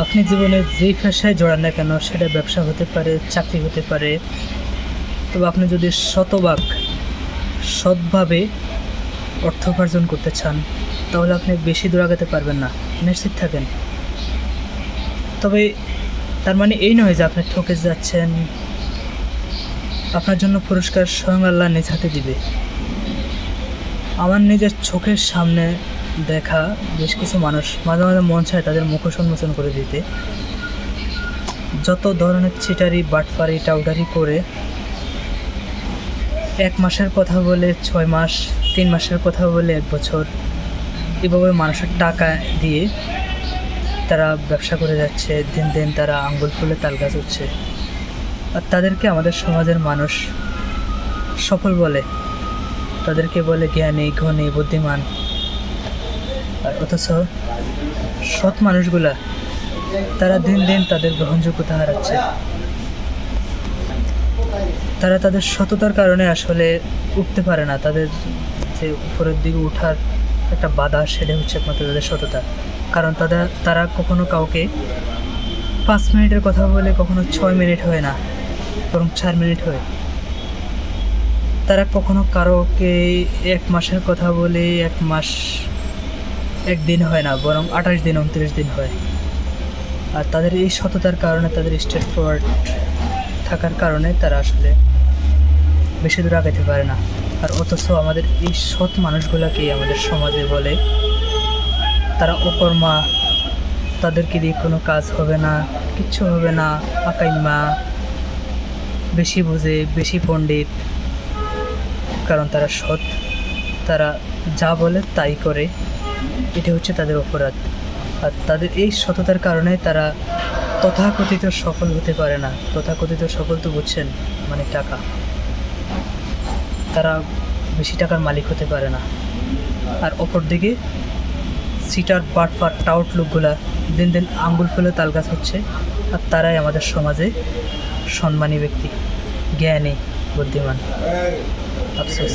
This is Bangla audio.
আপনি জীবনে যেই পেশায় জড়ান না কেন, সেটা ব্যবসা হতে পারে, চাকরি হতে পারে। তবে আপনি যদি শতভাগ, সৎভাবে অর্থ উপার্জন করতে চান, তাহলে আপনি বেশি দূর আগাতে পারবেন না। নিশ্চিত থাকেন। তবে তার মানে এই নয় যে আপনি ঠকে যাচ্ছেন। আপনার জন্য পুরস্কার স্বয়ং আল্লাহ নিজ হাতে দিবে। আমার নিজের চোখের সামনে দেখা, বেশ কিছু মানুষ, মাঝে মাঝে মন চায় তাদের মুখোশ উন্মোচন করে দিতে। যত ধরনের চিটারি বাটফারি টাউডারি করে এক মাসের কথা বলে ছয় মাস, তিন মাসের কথা বলে এক বছর, এভাবে মানুষের টাকা দিয়ে তারা ব্যবসা করে যাচ্ছে। দিন দিন তারা আঙ্গুল ফুলে তাল গাছ উঠছে। আর তাদেরকে আমাদের সমাজের মানুষ সফল বলে। তাদেরকে বলে জ্ঞানী ঘনী বুদ্ধিমান। আর অথচ সৎ মানুষগুলা, তারা দিন দিন তাদের গ্রহণযোগ্যতা হারাচ্ছে। তারা তাদের সততার কারণে আসলে উঠতে পারে না। তাদের যে উপরের দিকে ওঠার একটা বাধা সেটা হচ্ছে একমাত্র তাদের সততা। কারণ তাদের তারা কখনো কাউকে পাঁচ মিনিটের কথা বলে কখনো ছয় মিনিট হয় না, বরং চার মিনিট হয়। তারা কখনো কারোকে এক মাসের কথা বলে, এক মাস একদিন হয় না, বরং আঠাশ দিন, উনত্রিশ দিন হয়। আর তাদের এই সততার কারণে, তাদের স্টেট ফরওয়ার্ড থাকার কারণে তারা আসলে বেশি দূর আগাইতে পারে না। আর অথচ আমাদের এই সৎ মানুষগুলোকেই আমাদের সমাজে বলে, তারা অকর্মা, তাদেরকে দিয়ে কোনো কাজ হবে না, কিচ্ছু হবে না, আকাইমা, বেশি বুঝে, বেশি পণ্ডিত। কারণ তারা সৎ, তারা যা বলে তাই করে। এটা হচ্ছে তাদের অপরাধ। আর তাদের এই সততার কারণে তারা তথাকথিত সফল হতে পারে না। তথাকথিত সফল তো বুঝছেন মানে টাকা। তারা বেশি টাকার মালিক হতে পারে না। আর অপরদিকে সিটার বাটফার টাউট লোকগুলা দিন দিন আঙ্গুল ফুলে তালগাছ হচ্ছে, আর তারাই আমাদের সমাজে সম্মানী ব্যক্তি, জ্ঞানী, বুদ্ধিমান। আফসোস।